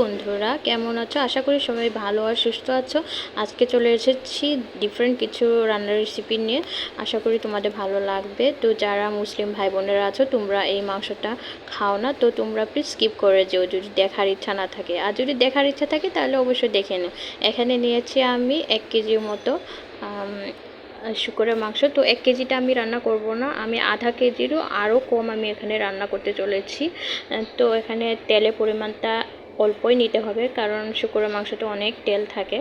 বন্ধুরা, কেমন আছো? আশা করি সবাই ভালো আর সুস্থ আছো। আজকে চলে এসেছি ডিফারেন্ট কিছু রান্নার রেসিপি নিয়ে। আশা করি তোমাদের ভালো লাগবে। তো যারা মুসলিম ভাই বোনেরা আছো, তোমরা এই মাংসটা খাও না। তো তোমরা প্লিজ স্কিপ করে যেও যদি দেখার ইচ্ছা না থাকে। আর যদি দেখার ইচ্ছা থাকে, তাহলে অবশ্যই দেখে নিও। এখানে নিয়েছি আমি এক কেজির মতো শুকরের মাংস। তো এক কেজিটা আমি রান্না করব না। আমি আধা কেজিরও আরও কম আমি এখানে রান্না করতে চলেছি। তো এখানে তেলের পরিমাণটা অল্পই নিতে হবে, কারণ শুকরের মাংসতে অনেক তেল থাকে।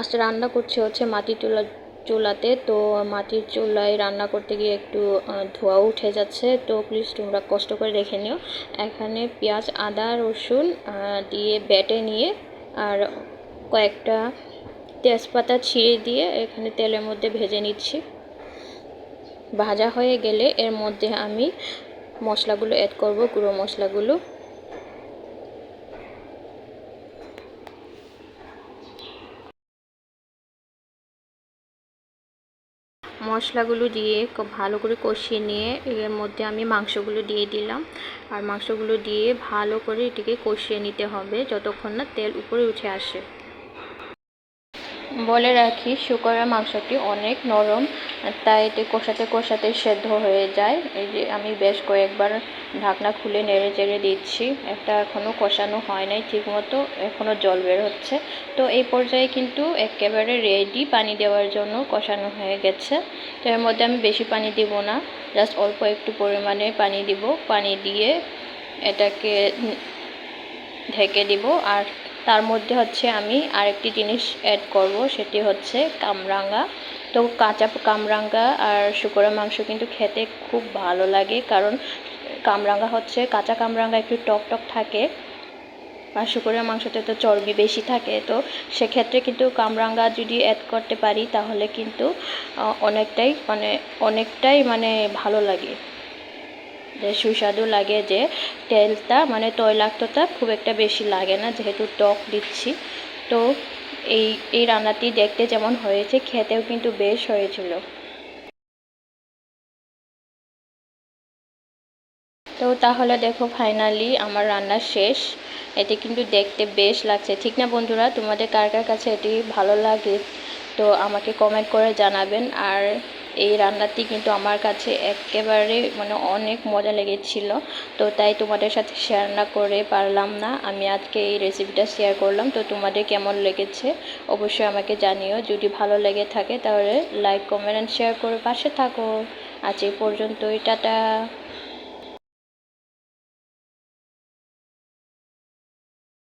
আজকে রান্না করছে হচ্ছে মাটির চুলা, চুলাতে, তো মাটির চুলায় রান্না করতে গিয়ে একটু ধোঁয়া উঠে যাচ্ছে। তো প্লিজ তোমরা কষ্ট করে দেখে নিও। এখানে পেঁয়াজ, আদা, রসুন দিয়ে বেটে নিয়ে আর কয়েকটা তেজপাতা ছিঁড়ে দিয়ে এখানে তেলের মধ্যে ভেজে নিচ্ছি। ভাজা হয়ে গেলে এর মধ্যে আমি মশলাগুলো অ্যাড করব, গুঁড়ো মশলাগুলো। মশলাগুলো দিয়ে ভালো করে কষিয়ে নিয়ে এর মধ্যে আমি মাংসগুলো দিয়ে দিলাম। আর মাংসগুলো দিয়ে ভালো করে এটিকে কষিয়ে নিতে হবে যতক্ষণ না তেল উপরে উঠে আসে। বলে রাখি, শুকরের মাংসটি অনেক নরম, তাই এটি কষাতে কষাতে সেদ্ধ হয়ে যায়। এই যে আমি বেশ কয়েকবার ঢাকনা খুলে নেড়ে চেড়ে দিচ্ছি একটা এখনও কষানো হয় নাই, ঠিকমতো এখনও জল বের হচ্ছে। তো এই পর্যায়ে কিন্তু একেবারে রেডি পানি দেওয়ার জন্য কষানো হয়ে গেছে। তো এর মধ্যে আমি বেশি পানি দিব না জাস্ট অল্প একটু পরিমাণে পানি দিব। পানি দিয়ে এটাকে ঢেকে দিব, আর তার মধ্যে হচ্ছে আমি আরেকটি জিনিস অ্যাড করব, সেটি হচ্ছে কামরাঙ্গা। তো কাঁচা কামরাঙ্গা আর শুকরের মাংস কিন্তু খেতে খুব ভালো লাগে, কারণ কামরাঙ্গা হচ্ছে, কাঁচা কামরাঙ্গা একটু টক টক থাকে আর শুকরের মাংসতে তো চর্বি বেশি থাকে। তো সেক্ষেত্রে কিন্তু কামরাঙ্গা যদি অ্যাড করতে পারি, তাহলে কিন্তু অনেকটাই মানে অনেকটাই মানে ভালো লাগে। সুস্বাদু লাগে যে তেলটা মানে তৈলাক্তটা খুব একটা বেশি লাগে না, যেহেতু টক দিচ্ছি। তো এই এই রান্নাটি দেখতে যেমন হয়েছে, খেতেও কিন্তু বেশ হয়েছিল। তো তাহলে দেখো ফাইনালি আমার রান্না শেষ। এটি কিন্তু দেখতে বেশ লাগছে। ঠিক না বন্ধুরা? তোমাদের কার কার কাছে এটি ভালো লাগে? তো আমাকে কমেন্ট করে জানাবেন। আর এই রান্নাটি কিন্তু আমার কাছে একেবারে মানে অনেক মজা লেগেছিল। তো তাই তোমাদের সাথে শেয়ার না করে পারলাম না। আমি আজকে এই রেসিপিটা শেয়ার করলাম। তো তোমাদের কেমন লেগেছে অবশ্যই আমাকে জানিও। যদি ভালো লেগে থাকে তাহলে লাইক কমেন্ট শেয়ার করে পাশে থাকো। আজ এই পর্যন্তই, টাটা।